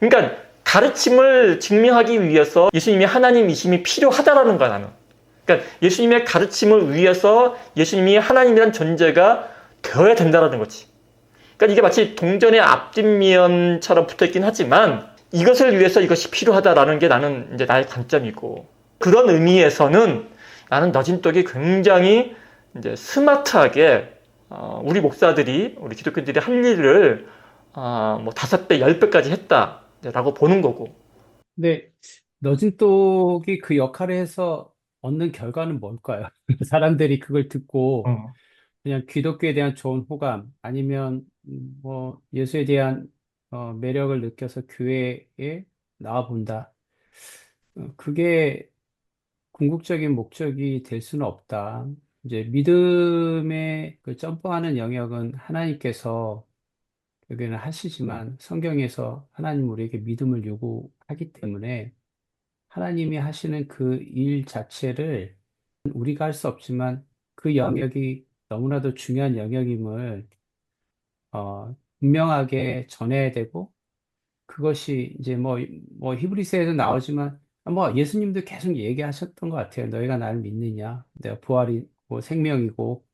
그러니까 가르침을 증명하기 위해서 예수님이 하나님이심이 필요하다라는 거야, 나는. 그러니까 예수님의 가르침을 위해서 예수님이 하나님이란 존재가 되어야 된다라는 거지. 그러니까 이게 마치 동전의 앞뒷면처럼 붙어 있긴 하지만 이것을 위해서 이것이 필요하다라는 게 나는 이제 나의 관점이고 그런 의미에서는 나는 너진독이 굉장히 이제 스마트하게 어, 우리 목사들이 우리 기독교인들이 할 일을 어, 뭐 다섯 배, 열 배까지 했다 라고 보는 거고. 근데 너진독이 그 역할을 해서 얻는 결과는 뭘까요? 사람들이 그걸 듣고 어. 그냥 기독교에 대한 좋은 호감 아니면 음, 뭐 예수에 대한 어, 매력을 느껴서 교회에 나와 본다. 어, 그게 궁극적인 목적이 될 수는 없다. 이제 믿음의 그 점프하는 영역은 하나님께서 여기는 하시지만 성경에서 하나님 우리에게 믿음을 요구하기 때문에 하나님이 하시는 그 일 자체를 우리가 할 수 없지만 그 영역이 너무나도 중요한 영역임을 어, 분명하게 전해야 되고 그것이 이제 뭐, 뭐 히브리서에도 나오지만 뭐 예수님도 계속 얘기하셨던 것 같아요. 너희가 나를 믿느냐? 내가 부활이고 생명이고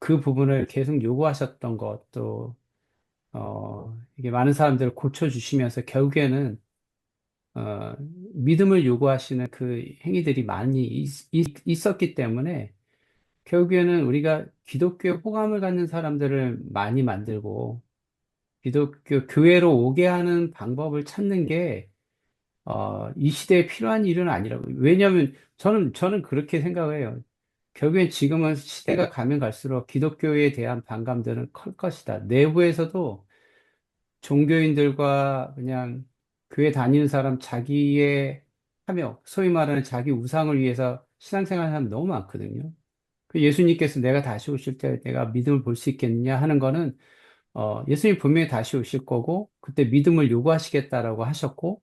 그 부분을 계속 요구하셨던 것도 어, 이게 많은 사람들을 고쳐주시면서 결국에는 어, 믿음을 요구하시는 그 행위들이 많이 있, 있- 있 었기 때문에 결국에는 우리가 기독교에 호감을 갖는 사람들을 많이 만들고 기독교 교회로 오게 하는 방법을 찾는 게 어, 이 시대에 필요한 일은 아니라고. 왜냐하면 저는 저는 그렇게 생각을 해요. 결국엔 지금은 시대가 가면 갈수록 기독교에 대한 반감들은 클 것이다. 내부에서도 종교인들과 그냥 교회 다니는 사람 자기의 하며 소위 말하는 자기 우상을 위해서 신앙생활 하는 사람 너무 많거든요. 그 예수님께서 내가 다시 오실 때 내가 믿음을 볼 수 있겠느냐 하는 거는 어, 예수님 분명히 다시 오실 거고 그때 믿음을 요구하시겠다라고 하셨고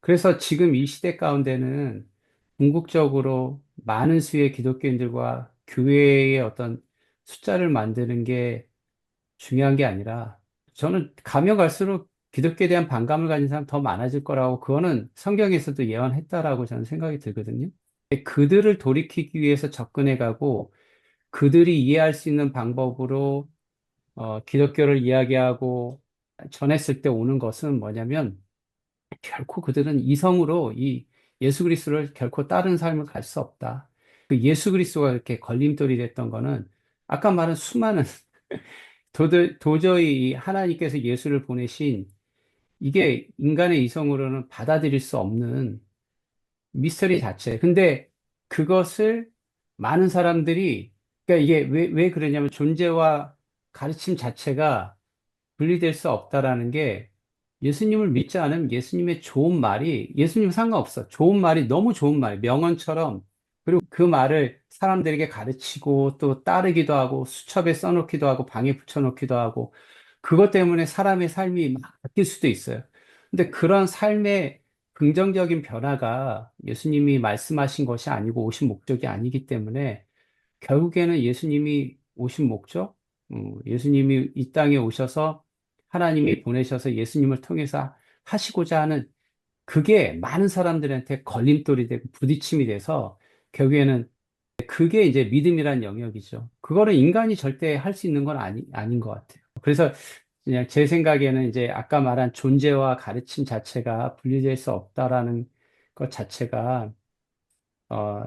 그래서 지금 이 시대 가운데는 궁극적으로 많은 수의 기독교인들과 교회의 어떤 숫자를 만드는 게 중요한 게 아니라 저는 가면 갈수록 기독교에 대한 반감을 가진 사람 더 많아질 거라고 그거는 성경에서도 예언했다라고 저는 생각이 들거든요. 그들을 돌이키기 위해서 접근해 가고 그들이 이해할 수 있는 방법으로 어, 기독교를 이야기하고 전했을 때 오는 것은 뭐냐면 결코 그들은 이성으로 이 예수 그리스도를 결코 따른 삶을 갈 수 없다. 그 예수 그리스도가 이렇게 걸림돌이 됐던 거는 아까 말한 수많은 도저, 도저히 이 하나님께서 예수를 보내신 이게 인간의 이성으로는 받아들일 수 없는 미스터리 자체. 근데 그것을 많은 사람들이 그러니까 이게 왜, 왜 그러냐면 존재와 가르침 자체가 분리될 수 없다라는 게 예수님을 믿지 않으면 예수님의 좋은 말이 예수님 상관없어. 좋은 말이 너무 좋은 말, 명언처럼 그리고 그 말을 사람들에게 가르치고 또 따르기도 하고 수첩에 써놓기도 하고 방에 붙여놓기도 하고 그것 때문에 사람의 삶이 막 바뀔 수도 있어요. 근데 그런 삶의 긍정적인 변화가 예수님이 말씀하신 것이 아니고 오신 목적이 아니기 때문에 결국에는 예수님이 오신 목적, 음, 예수님이 이 땅에 오셔서 하나님이 보내셔서 예수님을 통해서 하시고자 하는 그게 많은 사람들한테 걸림돌이 되고 부딪힘이 돼서 결국에는 그게 이제 믿음이란 영역이죠. 그거를 인간이 절대 할 수 있는 건 아니, 아닌 것 같아요. 그래서 그냥 제 생각에는 이제 아까 말한 존재와 가르침 자체가 분리될 수 없다라는 것 자체가 어,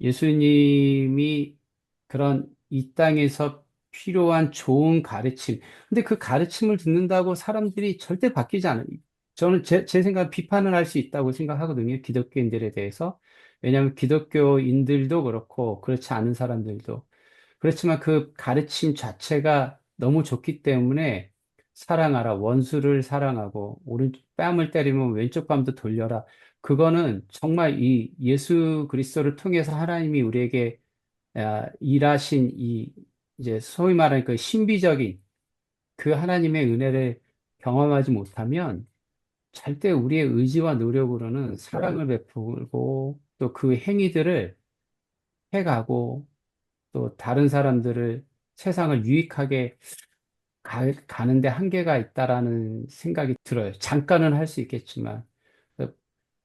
예수님이 그런 이 땅에서 필요한 좋은 가르침. 근데 그 가르침을 듣는다고 사람들이 절대 바뀌지 않아요. 저는 제, 제 생각 비판을 할 수 있다고 생각하거든요. 기독교인들에 대해서. 왜냐하면 기독교인들도 그렇고 그렇지 않은 사람들도. 그렇지만 그 가르침 자체가 너무 좋기 때문에 사랑하라. 원수를 사랑하고 오른쪽 뺨을 때리면 왼쪽 뺨도 돌려라. 그거는 정말 이 예수 그리스도를 통해서 하나님이 우리에게 아, 일하신 이 이제 소위 말하는 그 신비적인 그 하나님의 은혜를 경험하지 못하면 절대 우리의 의지와 노력으로는 사랑을 베풀고 또 그 행위들을 해가고 또 다른 사람들을 세상을 유익하게 가, 가는데 한계가 있다라는 생각이 들어요. 잠깐은 할 수 있겠지만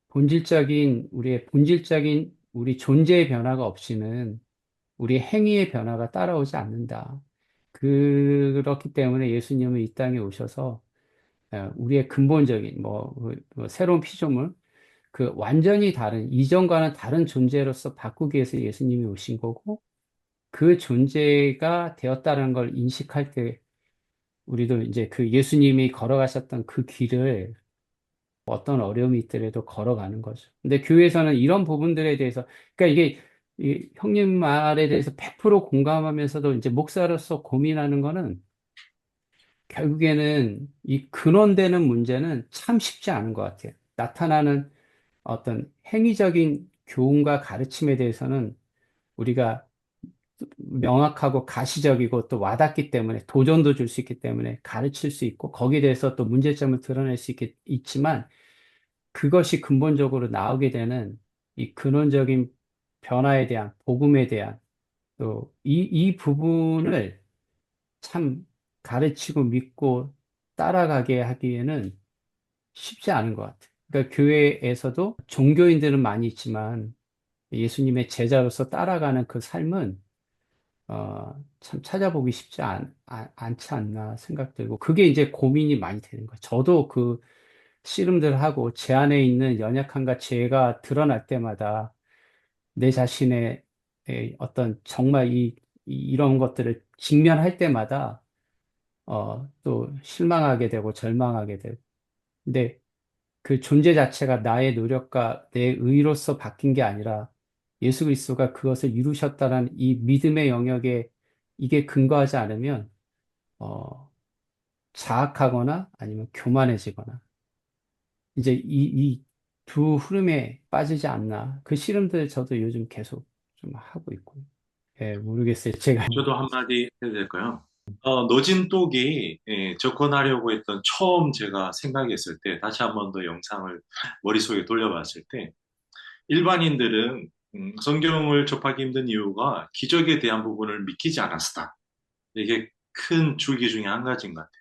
본질적인 우리의 본질적인 우리 존재의 변화가 없이는 우리 행위의 변화가 따라오지 않는다. 그렇기 때문에 예수님은 이 땅에 오셔서 어, 우리의 근본적인 뭐, 그, 뭐 새로운 피조물 그 완전히 다른 이전과는 다른 존재로서 바꾸기 위해서 예수님이 오신 거고 그 존재가 되었다는 걸 인식할 때 우리도 이제 그 예수님이 걸어가셨던 그 길을 어떤 어려움이 있더라도 걸어가는 거죠. 근데 교회에서는 이런 부분들에 대해서 그러니까 이게 이 형님 말에 대해서 100% 공감하면서도 이제 목사로서 고민하는 거는 결국에는 이 근원되는 문제는 참 쉽지 않은 것 같아요. 나타나는 어떤 행위적인 교훈과 가르침에 대해서는 우리가 명확하고 가시적이고 또 와닿기 때문에 도전도 줄 수 있기 때문에 가르칠 수 있고 거기에 대해서 또 문제점을 드러낼 수 있겠, 있지만 그것이 근본적으로 나오게 되는 이 근원적인 변화에 대한 복음에 대한 또 이, 이 부분을 참 가르치고 믿고 따라가게 하기에는 쉽지 않은 것 같아요. 그러니까 교회에서도 종교인들은 많이 있지만 예수님의 제자로서 따라가는 그 삶은 어, 참 찾아보기 쉽지 않, 아- 않지 않나 생각 들고 그게 이제 고민이 많이 되는 거예요. 저도 그 씨름들 하고 제 안에 있는 연약함과 죄가 드러날 때마다 내 자신의 에, 어떤 정말 이, 이- 이런 것들을 직면할 때마다 어, 또 실망하게 되고 절망하게 되고. 근데 그 존재 자체가 나의 노력과 내 의로서 바뀐 게 아니라 예수 그리스도가 그것을 이루셨다는 이 믿음의 영역에 이게 근거하지 않으면 어, 자학하거나 아니면 교만해지거나. 이제 이, 이 두 흐름에 빠지지 않나 그 씨름들 저도 요즘 계속 좀 하고 있고요. 예, 모르겠어요. 제가 저도 한마디 해도 될까요? 어, 노진독이 예, 접근하려고 했던 처음 제가 생각했을 때 다시 한 번 더 영상을 머릿속에 돌려봤을 때 일반인들은 음, 성경을 접하기 힘든 이유가 기적에 대한 부분을 믿기지 않았다. 이게 큰 줄기 중에 한 가지인 것 같아요.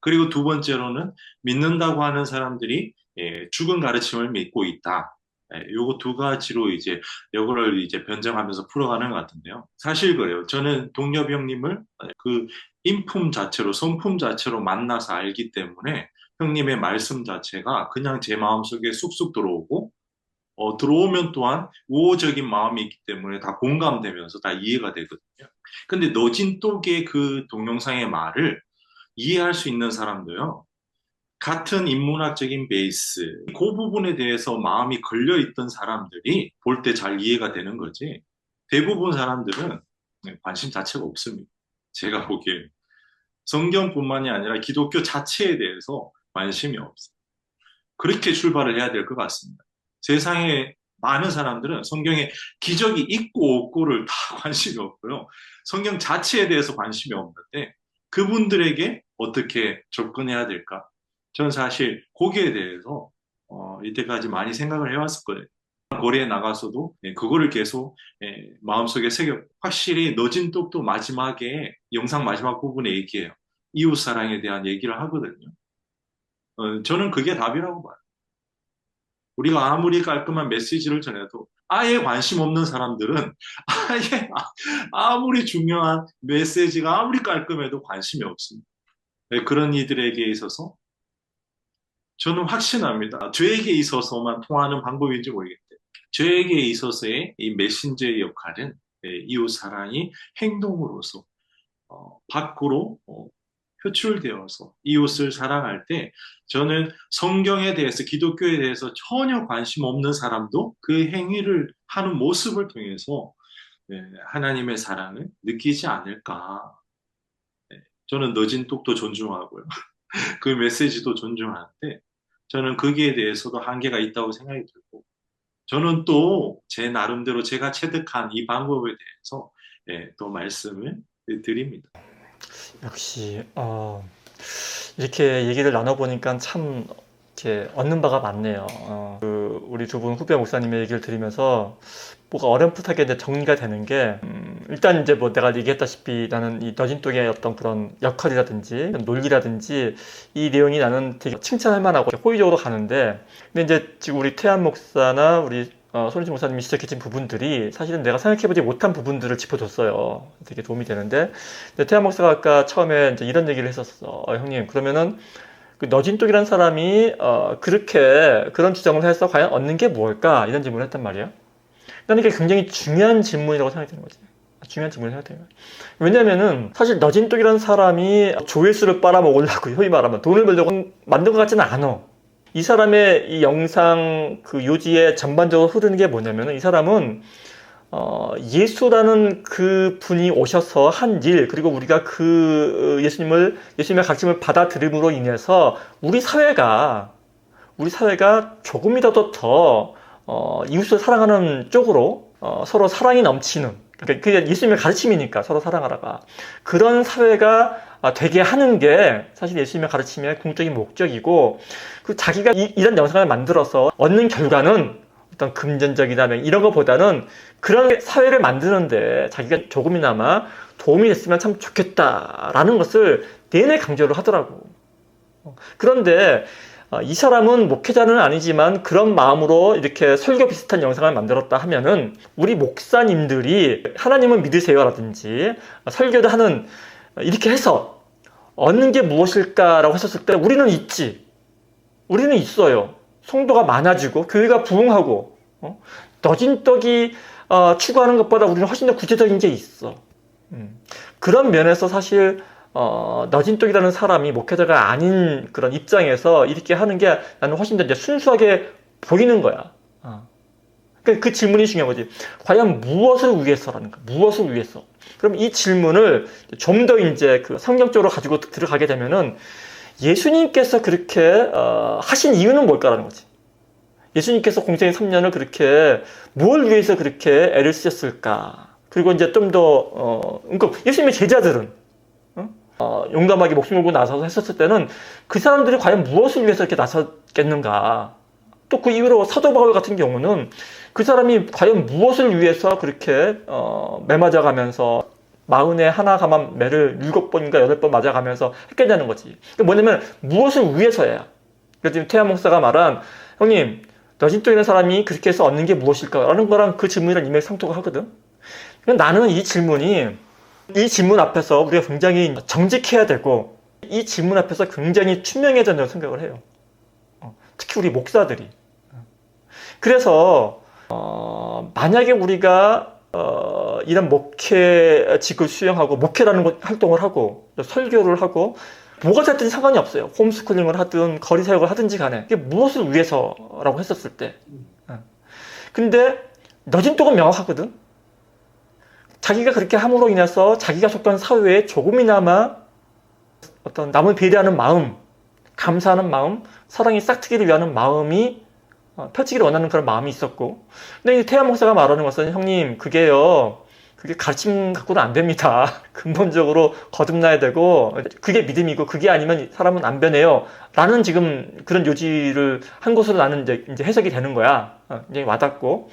그리고 두 번째로는 믿는다고 하는 사람들이 예, 죽은 가르침을 믿고 있다. 예, 요거 두 가지로 이제 요거를 이제 변정하면서 풀어가는 것 같은데요. 사실 그래요. 저는 동엽 형님을 그 인품 자체로, 성품 자체로 만나서 알기 때문에 형님의 말씀 자체가 그냥 제 마음속에 쑥쑥 들어오고, 어, 들어오면 또한 우호적인 마음이 있기 때문에 다 공감되면서 다 이해가 되거든요. 근데 노진독의 그 동영상의 말을 이해할 수 있는 사람도요, 같은 인문학적인 베이스, 그 부분에 대해서 마음이 걸려있던 사람들이 볼 때 잘 이해가 되는 거지. 대부분 사람들은 관심 자체가 없습니다. 제가 보기에. 성경뿐만이 아니라 기독교 자체에 대해서 관심이 없어요. 그렇게 출발을 해야 될 것 같습니다. 세상에 많은 사람들은 성경에 기적이 있고 없고를 다 관심이 없고요. 성경 자체에 대해서 관심이 없는데 그분들에게 어떻게 접근해야 될까? 저는 사실 거기에 대해서 어, 이때까지 많이 생각을 해왔을 거예요. 거리에 나가서도 예, 그거를 계속 예, 마음속에 새겨 확실히 너진 똑도 마지막에 영상 마지막 부분에 얘기해요. 이웃 사랑에 대한 얘기를 하거든요. 어, 저는 그게 답이라고 봐요. 우리가 아무리 깔끔한 메시지를 전해도 아예 관심 없는 사람들은 아예 아무리 중요한 메시지가 아무리 깔끔해도 관심이 없습니다. 예, 그런 이들에게 있어서 저는 확신합니다. 저에게 있어서만 통하는 방법인지 모르겠대요. 저에게 있어서의 이 메신저의 역할은 예, 이웃 사랑이 행동으로서 어, 밖으로 어, 표출되어서 이웃을 사랑할 때 저는 성경에 대해서 기독교에 대해서 전혀 관심 없는 사람도 그 행위를 하는 모습을 통해서 예, 하나님의 사랑을 느끼지 않을까. 예, 저는 너진 똑도 존중하고요. 그 메시지도 존중하는데 저는 거기에 대해서도 한계가 있다고 생각이 들고 저는 또 제 나름대로 제가 체득한 이 방법에 대해서 예, 또 말씀을 드립니다. 역시 어, 이렇게 얘기를 나눠보니까 참 이렇게 얻는 바가 많네요. 어, 그 우리 두 분 후배 목사님의 얘기를 들으면서 뭐가 어렴풋하게 이제 정리가 되는 게 음, 일단 이제 뭐 내가 얘기했다시피 나는 이 너진독의 어떤 그런 역할이라든지 논리라든지 이 내용이 나는 되게 칭찬할 만하고 호의적으로 가는데 근데 이제 지금 우리 태안 목사나 우리 어, 손희진 목사님이 지적해준 부분들이 사실은 내가 생각해보지 못한 부분들을 짚어줬어요. 되게 도움이 되는데 태안 목사가 아까 처음에 이제 이런 얘기를 했었어. 어, 형님 그러면은 그 너진독이라는 사람이 어, 그렇게 그런 주장을 해서 과연 얻는 게 뭘까 이런 질문을 했단 말이에요. 나는 이게 굉장히 중요한 질문이라고 생각이 드는 거지. 중요한 질문이라고 생각이 드는 거야. 왜냐면은 사실 너진독이라는 사람이 조회수를 빨아먹으려고 소위 말하면 돈을 벌려고 만든 것 같지는 않아. 이 사람의 이 영상 그 요지에 전반적으로 흐르는 게 뭐냐면은 이 사람은 어, 예수라는 그 분이 오셔서 한 일, 그리고 우리가 그 예수님을, 예수님의 가르침을 받아들임으로 인해서 우리 사회가, 우리 사회가 조금이라도 더, 어, 이웃을 사랑하는 쪽으로, 어, 서로 사랑이 넘치는, 그러니까 예수님의 가르침이니까 서로 사랑하라가. 그런 사회가 아, 되게 하는 게 사실 예수님의 가르침의 궁극적인 목적이고, 그 자기가 이, 이런 영상을 만들어서 얻는 결과는 어떤 금전적이나 뭐 이런 것보다는 그런 사회를 만드는데 자기가 조금이나마 도움이 됐으면 참 좋겠다라는 것을 내내 강조를 하더라고. 어, 그런데 어, 이 사람은 목회자는 아니지만 그런 마음으로 이렇게 설교 비슷한 영상을 만들었다 하면은 우리 목사님들이 하나님을 믿으세요라든지 어, 설교를 하는 어, 이렇게 해서 얻는 게 무엇일까라고 했었을 때 우리는 있지. 우리는 있어요. 성도가 많아지고 교회가 부흥하고 어? 너진 떡이 어, 추구하는 것보다 우리는 훨씬 더 구체적인 게 있어. 음. 그런 면에서 사실 어, 너진 떡이라는 사람이 목회자가 아닌 그런 입장에서 이렇게 하는 게 나는 훨씬 더 이제 순수하게 보이는 거야. 어. 그, 그 질문이 중요한 거지. 과연 무엇을 위해서라는 가 무엇을 위해서? 그럼 이 질문을 좀 더 이제 그 성경적으로 가지고 들어가게 되면은 예수님께서 그렇게 어, 하신 이유는 뭘까라는 거지. 예수님께서 공생의 3년을 그렇게 뭘 위해서 그렇게 애를 쓰셨을까? 그리고 이제 좀더 어, 그러니까 예수님의 제자들은 어? 어, 용감하게 목숨 걸고 나서서 했었을 때는 그 사람들이 과연 무엇을 위해서 이렇게 나섰겠는가? 또 그 이후로 사도 바울 같은 경우는 그 사람이 과연 무엇을 위해서 그렇게 어, 매 맞아가면서 마흔에 하나 가만 매를 일곱 번인가 여덟 번 맞아가면서 했겠냐는 거지. 그러니까 뭐냐면 무엇을 위해서야. 그래서 지금 태아 목사가 말한 형님 너진도 있는 사람이 그렇게 해서 얻는 게 무엇일까라는 거랑 그 질문이랑 이메일 상통을 하거든. 그러니까 나는 이 질문이 이 질문 앞에서 우리가 굉장히 정직해야 되고 이 질문 앞에서 굉장히 투명해야 된다고 생각을 해요. 어, 특히 우리 목사들이. 그래서 어, 만약에 우리가 어, 이런 목회 직을 수행하고 목회라는 것- 활동을 하고 설교를 하고 뭐가 됐든 상관이 없어요. 홈스쿨링을 하든 거리 사역을 하든지 간에 이게 무엇을 위해서라고 했었을 때. 어. 근데 너진독은 명확하거든. 자기가 그렇게 함으로 인해서 자기가 속한 사회에 조금이나마 어떤 남을 배려하는 마음, 감사하는 마음, 사랑이 싹트기를 위하는 마음이 어, 펼치기를 원하는 그런 마음이 있었고. 근데 이 태아 목사가 말하는 것은 형님, 그게요, 그게 가르침 갖고는 안 됩니다. 근본적으로 거듭나야 되고, 그게 믿음이고, 그게 아니면 사람은 안 변해요. 라는 지금 그런 요지를 한 것으로 나는 이제, 이제 해석이 되는 거야. 어, 굉장히 와닿고.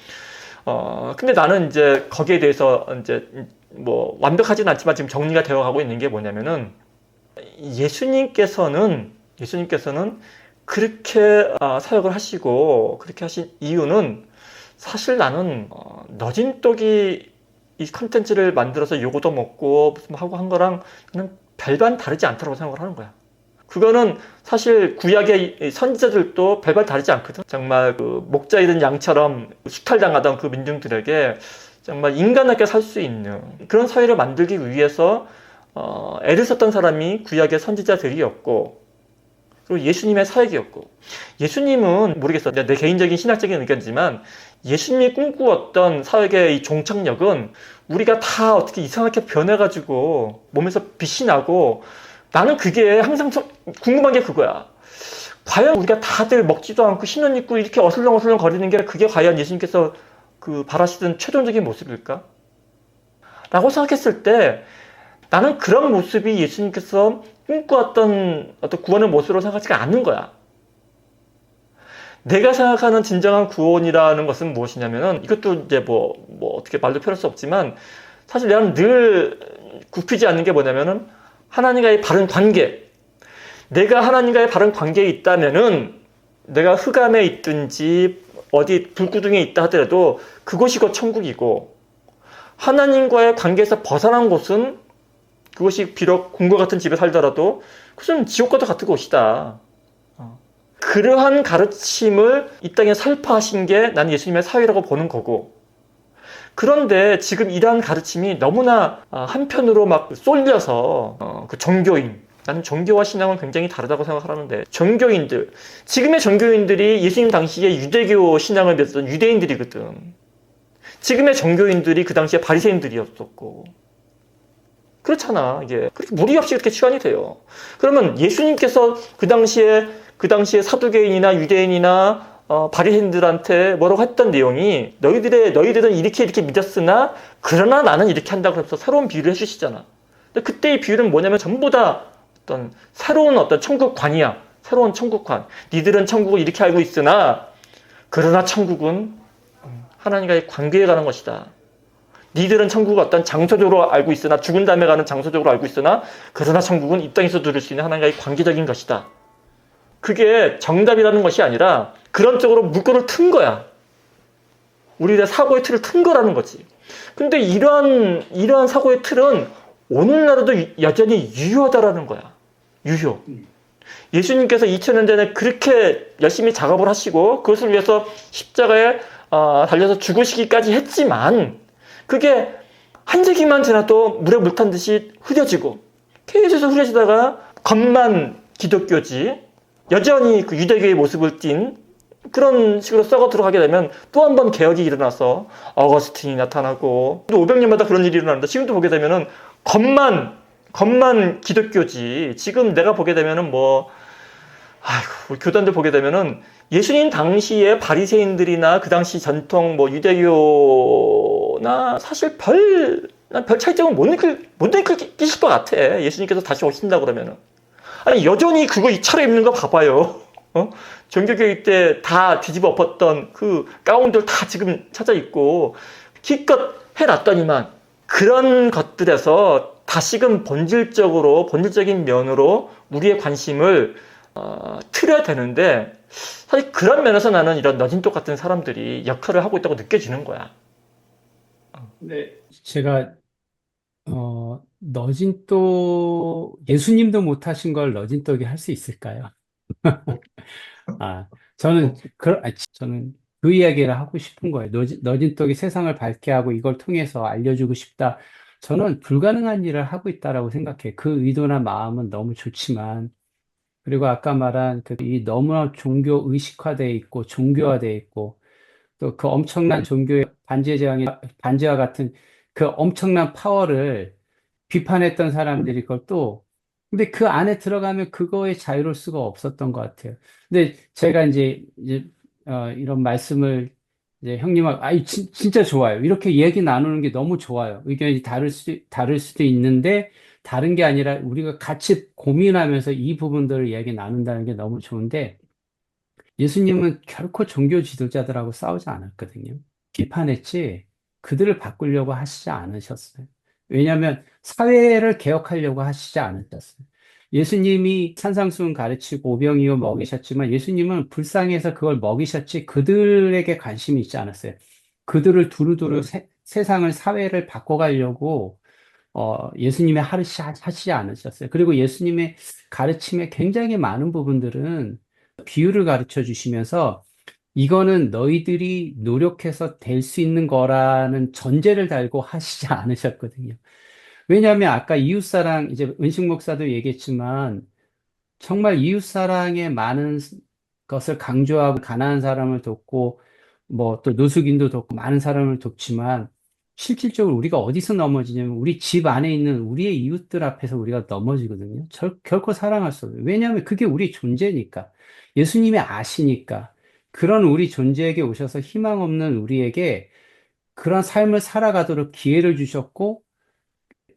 어, 근데 나는 이제 거기에 대해서 이제 뭐 완벽하진 않지만 지금 정리가 되어 가고 있는 게 뭐냐면은 예수님께서는, 예수님께서는 그렇게 아, 사역을 하시고 그렇게 하신 이유는 사실 나는 어, 너진독이 이 컨텐츠를 만들어서 요거도 먹고 무슨 하고 한 거랑 는 별반 다르지 않다고 생각을 하는 거야. 그거는 사실 구약의 이 선지자들도 별반 다르지 않거든. 정말 그 목자이든 양처럼 수탈당하던 그 민중들에게 정말 인간하게 살 수 있는 그런 사회를 만들기 위해서 어, 애를 썼던 사람이 구약의 선지자들이었고 그리고 예수님의 사역이었고 예수님은 모르겠어 내 개인적인 신학적인 의견이지만 예수님이 꿈꾸었던 사역의 이 종착역은 우리가 다 어떻게 이상하게 변해가지고 몸에서 빛이 나고 나는 그게 항상 좀 궁금한 게 그거야 과연 우리가 다들 먹지도 않고 신혼 입고 이렇게 어슬렁어슬렁 거리는 게 그게 과연 예수님께서 그 바라시던 최종적인 모습일까? 라고 생각했을 때 나는 그런 모습이 예수님께서 꿈꾸었던 어떤 구원의 모습으로 생각하지가 않는 거야. 내가 생각하는 진정한 구원이라는 것은 무엇이냐면은 이것도 이제 뭐, 뭐 어떻게 말도 표현할 수 없지만 사실 나는 늘 굽히지 않는 게 뭐냐면은 하나님과의 바른 관계. 내가 하나님과의 바른 관계에 있다면은 내가 흑암에 있든지 어디 불구덩이에 있다 하더라도 그곳이 곧 천국이고 하나님과의 관계에서 벗어난 곳은 그것이 비록 궁과 같은 집에 살더라도 그것은 지옥과도 같은 곳이다. 어. 그러한 가르침을 이 땅에 설파하신 게 난 예수님의 사회라고 보는 거고. 그런데 지금 이러한 가르침이 너무나 아, 한편으로 막 쏠려서 어, 그 종교인. 나는 종교와 신앙은 굉장히 다르다고 생각하는데 종교인들. 지금의 종교인들이 예수님 당시에 유대교 신앙을 믿었던 유대인들이거든. 지금의 종교인들이 그 당시에 바리새인들이었었고 그렇잖아 이게 그렇게 무리 없이 그렇게 취환이 돼요 그러면 예수님께서 그 당시에 그 당시에 사두개인이나 유대인이나 어, 바리새인들한테 뭐라고 했던 내용이 너희들의 너희들은 이렇게 이렇게 믿었으나 그러나 나는 이렇게 한다 그래서 새로운 비유를 해주시잖아. 근데 그때의 비유는 뭐냐면 전부 다 어떤 새로운 어떤 천국관이야. 새로운 천국관. 니들은 천국을 이렇게 알고 있으나 그러나 천국은 하나님과의 관계에 가는 것이다. 니들은 천국을 어떤 장소적으로 알고 있으나 죽은 다음에 가는 장소적으로 알고 있으나 그러나 천국은 이 땅에서 누릴 수 있는 하나님과의 관계적인 것이다. 그게 정답이라는 것이 아니라 그런 쪽으로 물꼬를 튼 거야. 우리의 사고의 틀을 튼 거라는 거지. 근데 이러한, 이러한 사고의 틀은 오늘날에도 유- 여전히 유효하다라는 거야. 유효. 예수님께서 2000년 전에 그렇게 열심히 작업을 하시고 그것을 위해서 십자가에 어, 달려서 죽으시기까지 했지만 그게 한 세기만 지나도 물에 물 탄 듯이 흐려지고 계속 흐려지다가 겉만 기독교지 여전히 그 유대교의 모습을 띈 그런 식으로 썩어 들어가게 되면 또 한 번 개혁이 일어나서 어거스틴이 나타나고 또 500년마다 그런 일이 일어납니다. 지금도 보게 되면은 겉만 겉만 기독교지. 지금 내가 보게 되면은 뭐 아이고 교단들 보게 되면은 예수님 당시에 바리새인들이나 그 당시 전통 뭐 유대교 나 사실 별, 난별 차이점은 못 느낄, 못 느끼실 것 같아. 예수님께서 다시 오신다 그러면은. 아니, 여전히 그거 이 차려 입는 거 봐봐요. 어? 종교교육 때 다 뒤집어 엎었던 그 가운들 다 지금 찾아 있고, 기껏 해놨더니만, 그런 것들에서 다시금 본질적으로, 본질적인 면으로 우리의 관심을, 어, 틀어야 되는데, 사실 그런 면에서 나는 이런 너진똑 같은 사람들이 역할을 하고 있다고 느껴지는 거야. 네, 제가 어, 너진또 예수님도 못하신 걸 너진떡이 할수 있을까요? 아, 저는 그, 아, 저는 그 이야기를 하고 싶은 거예요. 너진, 너진떡이 세상을 밝게 하고 이걸 통해서 알려주고 싶다. 저는 불가능한 일을 하고 있다라고 생각해. 그 의도나 마음은 너무 좋지만, 그리고 아까 말한 그 이 너무나 종교 의식화돼 있고 종교화돼 있고 또 그 엄청난 종교의 반지의 제왕의 반지와 같은 그 엄청난 파워를 비판했던 사람들이 그걸 또 근데 그 안에 들어가면 그거에 자유로울 수가 없었던 것 같아요. 근데 제가 이제 이제 어, 이런 말씀을 이제 형님하고 아 진, 진짜 좋아요. 이렇게 얘기 나누는 게 너무 좋아요. 의견이 다를 수 다를 수도 있는데 다른 게 아니라 우리가 같이 고민하면서 이 부분들을 얘기 나눈다는 게 너무 좋은데 예수님은 결코 종교 지도자들하고 싸우지 않았거든요. 비판했지 그들을 바꾸려고 하시지 않으셨어요. 왜냐하면 사회를 개혁하려고 하시지 않으셨어요. 예수님이 산상수훈 가르치고 오병이어 먹이셨지만 예수님은 불쌍해서 그걸 먹이셨지 그들에게 관심이 있지 않았어요. 그들을 두루두루 세, 세상을 사회를 바꿔가려고 어, 예수님의 하르시 하시지 않으셨어요. 그리고 예수님의 가르침의 굉장히 많은 부분들은 비유를 가르쳐 주시면서 이거는 너희들이 노력해서 될 수 있는 거라는 전제를 달고 하시지 않으셨거든요. 왜냐하면 아까 이웃사랑, 이제 은식 목사도 얘기했지만 정말 이웃사랑의 많은 것을 강조하고 가난한 사람을 돕고 뭐 또 노숙인도 돕고 많은 사람을 돕지만 실질적으로 우리가 어디서 넘어지냐면 우리 집 안에 있는 우리의 이웃들 앞에서 우리가 넘어지거든요. 절, 결코 사랑할 수 없어요. 왜냐하면 그게 우리 존재니까. 예수님이 아시니까. 그런 우리 존재에게 오셔서 희망 없는 우리에게 그런 삶을 살아가도록 기회를 주셨고,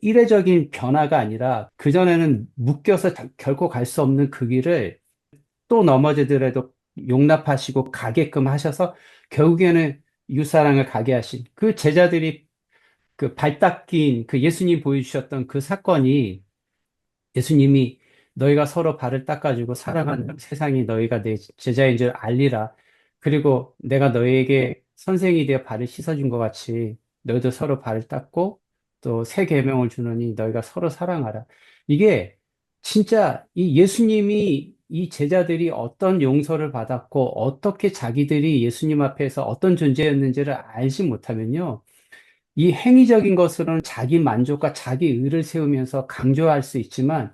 이례적인 변화가 아니라 그전에는 묶여서 결코 갈 수 없는 그 길을 또 넘어지더라도 용납하시고 가게끔 하셔서 결국에는 이웃사랑을 가게 하신 그 제자들이 그 발 닦인 그 예수님 보여주셨던 그 사건이 예수님이 너희가 서로 발을 닦아주고 사랑하는 세상이 너희가 내 제자인 줄 알리라. 그리고 내가 너희에게 선생이 되어 발을 씻어준 것 같이 너희도 서로 발을 닦고 또 새 계명을 주노니 너희가 서로 사랑하라. 이게 진짜 이 예수님이 이 제자들이 어떤 용서를 받았고 어떻게 자기들이 예수님 앞에서 어떤 존재였는지를 알지 못하면요. 이 행위적인 것으로는 자기 만족과 자기 의를 세우면서 강조할 수 있지만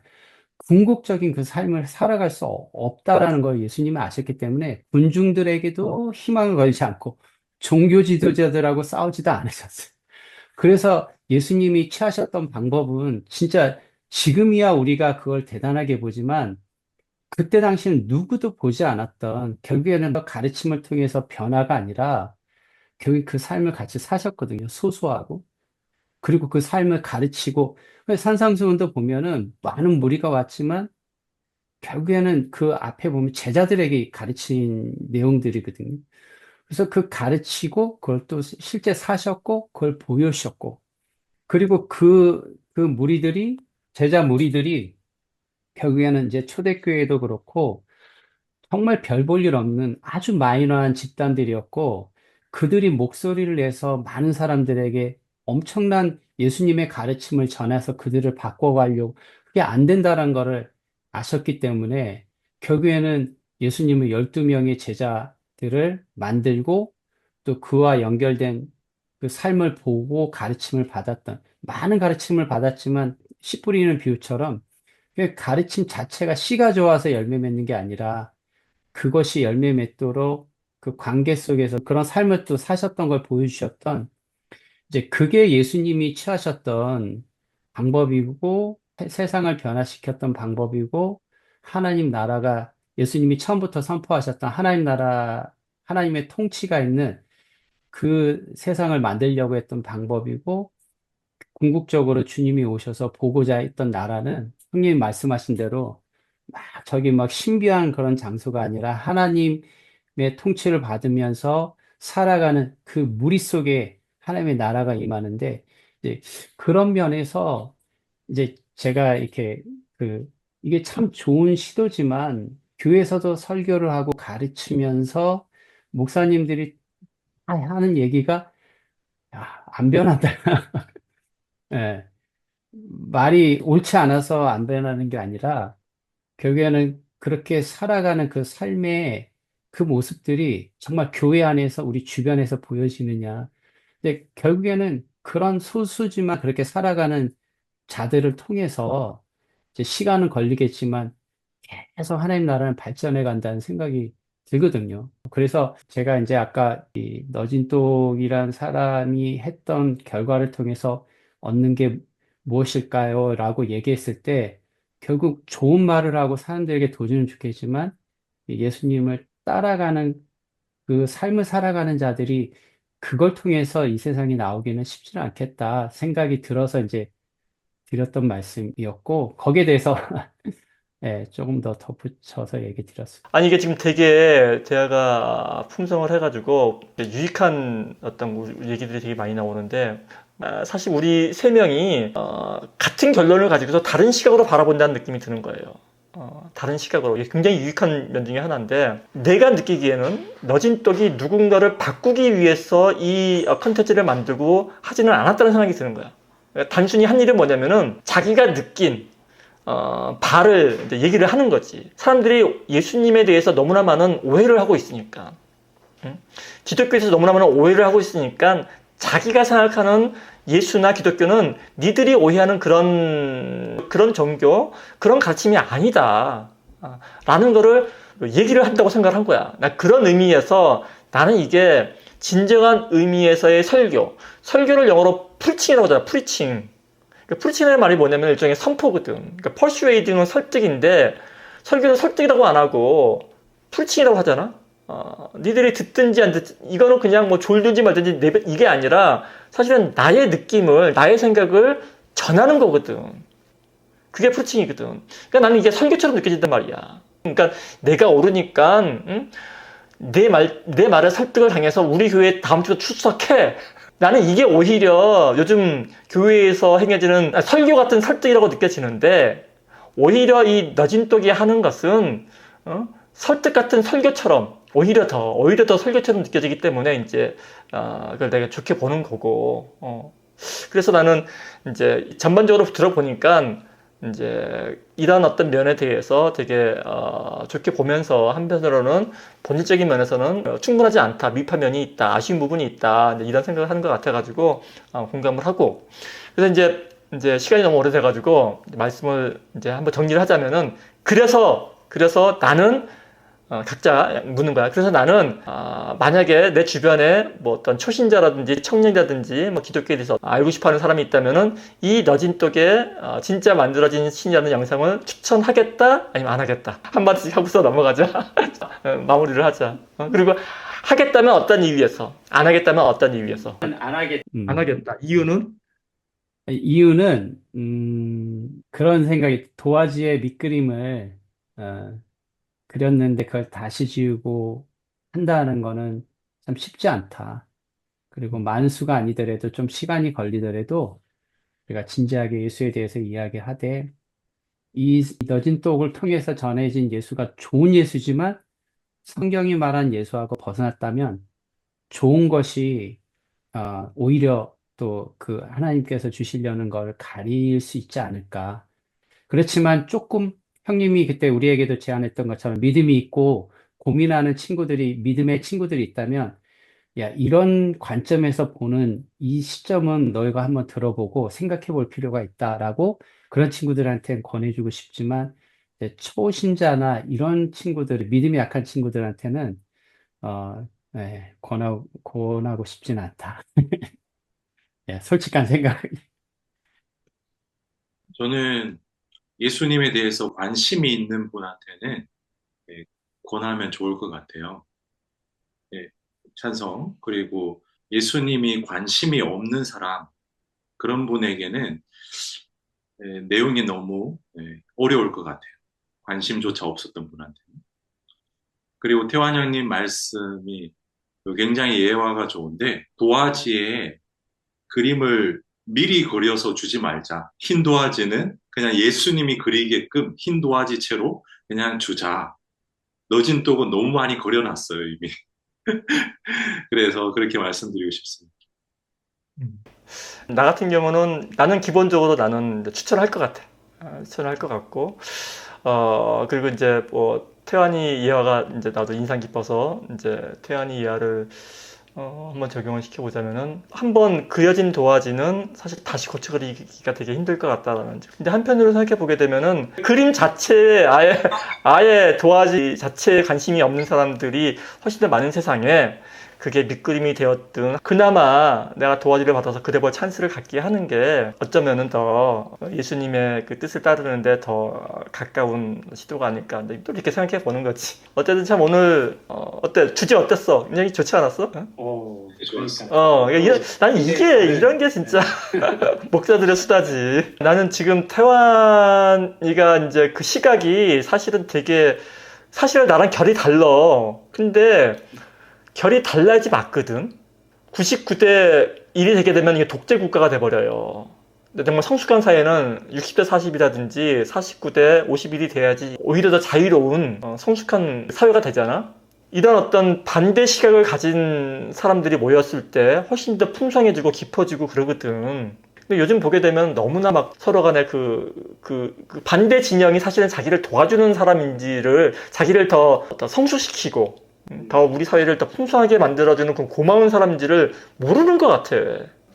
궁극적인 그 삶을 살아갈 수 없- 없다라는 걸 예수님이 아셨기 때문에 군중들에게도 희망을 걸지 않고 종교 지도자들하고 싸우지도 않으셨어요. 그래서 예수님이 취하셨던 방법은 진짜 지금이야 우리가 그걸 대단하게 보지만 그때 당시는 누구도 보지 않았던 결국에는 가르침을 통해서 변화가 아니라 결국 그 삶을 같이 사셨거든요. 소소하고. 그리고 그 삶을 가르치고 산상수훈도 보면은 많은 무리가 왔지만 결국에는 그 앞에 보면 제자들에게 가르친 내용들이거든요. 그래서 그 가르치고 그걸 또 실제 사셨고 그걸 보여주셨고 그리고 그, 그 무리들이 제자 무리들이 결국에는 이제 초대교회도 그렇고 정말 별 볼 일 없는 아주 마이너한 집단들이었고 그들이 목소리를 내서 많은 사람들에게 엄청난 예수님의 가르침을 전해서 그들을 바꿔가려고 그게 안 된다는 것을 아셨기 때문에 결국에는 예수님은 12명의 제자들을 만들고 또 그와 연결된 그 삶을 보고 가르침을 받았던 많은 가르침을 받았지만 씨 뿌리는 비유처럼 그 가르침 자체가 씨가 좋아서 열매 맺는 게 아니라 그것이 열매 맺도록 그 관계 속에서 그런 삶을 또 사셨던 걸 보여주셨던 이제 그게 예수님이 취하셨던 방법이고 세- 세상을 변화시켰던 방법이고 하나님 나라가 예수님이 처음부터 선포하셨던 하나님 나라 하나님의 통치가 있는 그 세상을 만들려고 했던 방법이고 궁극적으로 주님이 오셔서 보고자 했던 나라는 형님이 말씀하신 대로 막 저기 막 신비한 그런 장소가 아니라 하나님의 통치를 받으면서 살아가는 그 무리 속에 하나님의 나라가 임하는데 이제 그런 면에서 이제 제가 이렇게 그 이게 참 좋은 시도지만 교회에서도 설교를 하고 가르치면서 목사님들이 다 하는 얘기가 야, 안 변한다. 예. 말이 옳지 않아서 안 변하는 게 아니라 결국에는 그렇게 살아가는 그 삶의 그 모습들이 정말 교회 안에서 우리 주변에서 보여지느냐. 근데 결국에는 그런 소수지만 그렇게 살아가는 자들을 통해서 이제 시간은 걸리겠지만 계속 하나님 나라는 발전해 간다는 생각이 들거든요. 그래서 제가 이제 아까 이 너진똑이란 사람이 했던 결과를 통해서 얻는 게 무엇일까요? 라고 얘기했을 때 결국 좋은 말을 하고 사람들에게 도주는 좋겠지만 이 예수님을 따라가는 그 삶을 살아가는 자들이 그걸 통해서 이 세상에 나오기는 쉽지는 않겠다 생각이 들어서 이제 드렸던 말씀이었고 거기에 대해서 예, 조금 더 덧붙여서 얘기 드렸습니다. 아니 이게 지금 되게 대화가 풍성을 해가지고 유익한 어떤 얘기들이 되게 많이 나오는데 아, 사실 우리 세 명이 어, 같은 결론을 가지고서 다른 시각으로 바라본다는 느낌이 드는 거예요. 어, 다른 시각으로 굉장히 유익한 면 중에 하나인데 내가 느끼기에는 너진떡이 누군가를 바꾸기 위해서 이 어, 컨텐츠를 만들고 하지는 않았다는 생각이 드는 거야. 그러니까 단순히 한 일은 뭐냐면은 자기가 느낀 어, 바를 얘기를 하는 거지. 사람들이 예수님에 대해서 너무나 많은 오해를 하고 있으니까. 응? 기독교에서 너무나 많은 오해를 하고 있으니까 자기가 생각하는 예수나 기독교는 니들이 오해하는 그런, 그런 종교, 그런 가르침이 아니다. 아, 라는 거를 얘기를 한다고 생각을 한 거야. 나 그런 의미에서 나는 이게 진정한 의미에서의 설교. 설교를 영어로 프리칭이라고 하잖아. 프리칭. 그 프리칭이라는 말이 뭐냐면 일종의 선포거든. 그러니까 persuading은 설득인데 설교는 설득이라고 안 하고 프리칭이라고 하잖아. 어, 니들이 듣든지 안 듣든지 이거는 그냥 뭐 졸든지 말든지 내- 이게 아니라 사실은 나의 느낌을 나의 생각을 전하는 거거든. 그게 프리칭이거든. 그러니까 나는 이게 설교처럼 느껴진단 말이야. 그러니까 내가 오르니까 응? 내 말, 내 말에 설득을 당해서 우리 교회 다음 주에 출석해. 나는 이게 오히려 요즘 교회에서 행해지는 설교 같은 설득이라고 느껴지는데 오히려 이 너진독이 하는 것은 어? 설득 같은 설교처럼 오히려 더 오히려 더 설교처럼 느껴지기 때문에 이제 어, 그걸 내가 좋게 보는 거고. 어. 그래서 나는 이제 전반적으로 들어보니까 이제 이런 어떤 면에 대해서 되게 어, 좋게 보면서 한편으로는 본질적인 면에서는 어, 충분하지 않다, 미흡한 면이 있다, 아쉬운 부분이 있다. 이런 생각을 하는 것 같아가지고 어, 공감을 하고. 그래서 이제 이제 시간이 너무 오래돼가지고 말씀을 이제 한번 정리를 하자면은 그래서 그래서 나는 어, 각자 묻는 거야. 그래서 나는 아, 만약에 내 주변에 뭐 어떤 초신자라든지 청년이라든지 뭐 기독교에 대해서 알고 싶어하는 사람이 있다면은 이 너진독에 어, 진짜 만들어진 신이라는 영상을 추천하겠다 아니면 안 하겠다 한 마디씩 하고서 넘어가자 어, 마무리를 하자. 어, 그리고 하겠다면 어떤 이유에서 안 하겠다면 어떤 이유에서 안 하겠. 음. 안 하겠다 이유는 이유는 음, 그런 생각이 도화지의 밑그림을 어, 그렸는데 그걸 다시 지우고 한다는 거는 참 쉽지 않다. 그리고 만수가 아니더라도 좀 시간이 걸리더라도 우리가 진지하게 예수에 대해서 이야기하되 이 너진 똑을 통해서 전해진 예수가 좋은 예수지만 성경이 말한 예수하고 벗어났다면 좋은 것이 어, 오히려 또 그 하나님께서 주시려는 걸 가릴 수 있지 않을까. 그렇지만 조금 형님이 그때 우리에게도 제안했던 것처럼 믿음이 있고 고민하는 친구들이, 믿음의 친구들이 있다면, 야, 이런 관점에서 보는 이 시점은 너희가 한번 들어보고 생각해 볼 필요가 있다라고 그런 친구들한테는 권해주고 싶지만, 초신자나 이런 친구들, 믿음이 약한 친구들한테는, 어, 예, 권하고, 권하고 싶진 않다. 예, 솔직한 생각. 저는 예수님에 대해서 관심이 있는 분한테는 예, 권하면 좋을 것 같아요. 예, 찬성. 그리고 예수님이 관심이 없는 사람, 그런 분에게는 예, 내용이 너무 예, 어려울 것 같아요. 관심조차 없었던 분한테는. 그리고 태환 형님 말씀이 굉장히 예화가 좋은데 도화지에 그림을 미리 그려서 주지 말자. 흰 도화지는 그냥 예수님이 그리게끔 흰 도화지 채로 그냥 주자. 너진 똑은 너무 많이 그려놨어요, 이미. 그래서 그렇게 말씀드리고 싶습니다. 나 같은 경우는 나는 기본적으로 나는 추천할 것 같아. 아, 추천할 것 같고, 어, 그리고 이제 뭐, 태환이 이하가 이제 나도 인상 깊어서 이제 태환이 이하를 어, 한번 적용을 시켜보자면은 한번 그려진 도화지는 사실 다시 고쳐 그리기가 되게 힘들 것 같다라는 점. 근데 한편으로 생각해 보게 되면은 그림 자체에 아예 아예 도화지 자체에 관심이 없는 사람들이 훨씬 더 많은 세상에 그게 밑그림이 되었든 그나마 내가 도화지를 받아서 그려볼 찬스를 갖게 하는 게 어쩌면은 더 예수님의 그 뜻을 따르는데 더 가까운 시도가 아닐까 또 이렇게 생각해 보는 거지 어쨌든 참 오늘 어, 어때 주제 어땠어 굉장히 좋지 않았어? 어? 오, 좋았어. 어, 그러니까 이런, 난 이게, 이런 게 진짜 목자들의 수다지. 나는 지금 태환이가 이제 그 시각이 사실은 되게, 사실은 나랑 결이 달라. 근데 결이 달라야지 맞거든. 99대 1이 되게 되면 이게 독재 국가가 돼버려요. 근데 정말 성숙한 사회는 60대 40이라든지 49대 51이 돼야지 오히려 더 자유로운 어, 성숙한 사회가 되잖아. 이런 어떤 반대 시각을 가진 사람들이 모였을 때 훨씬 더 풍성해지고 깊어지고 그러거든. 근데 요즘 보게 되면 너무나 막 서로 간에 그, 그, 그 반대 진영이 사실은 자기를 도와주는 사람인지를 자기를 더, 더 성숙시키고 음, 더 우리 사회를 더 풍성하게 만들어주는 그 고마운 사람인지를 모르는 것 같아.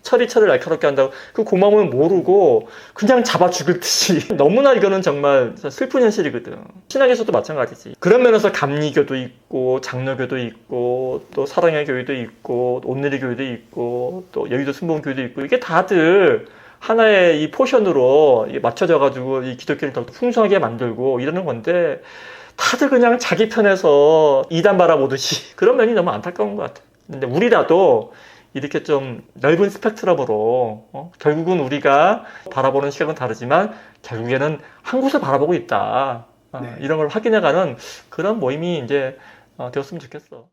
철이 철을 날카롭게 한다고. 그 고마움을 모르고 그냥 잡아 죽을 듯이. 너무나 이거는 정말 슬픈 현실이거든. 신학에서도 마찬가지지. 그런 면에서 감리교도 있고 장로교도 있고 또 사랑의 교회도 있고 온누리 교회도 있고 또 여의도 순복음 교회도 있고. 이게 다들 하나의 이 포션으로 맞춰져 가지고 이 기독교를 더 풍성하게 만들고 이러는 건데 다들 그냥 자기 편에서 이단 바라보듯이 그런 면이 너무 안타까운 것 같아 근데 우리라도 이렇게 좀 넓은 스펙트럼으로 어? 결국은 우리가 바라보는 시각은 다르지만 결국에는 한 곳을 바라보고 있다 어, 네. 이런 걸 확인해가는 그런 모임이 이제 어, 되었으면 좋겠어.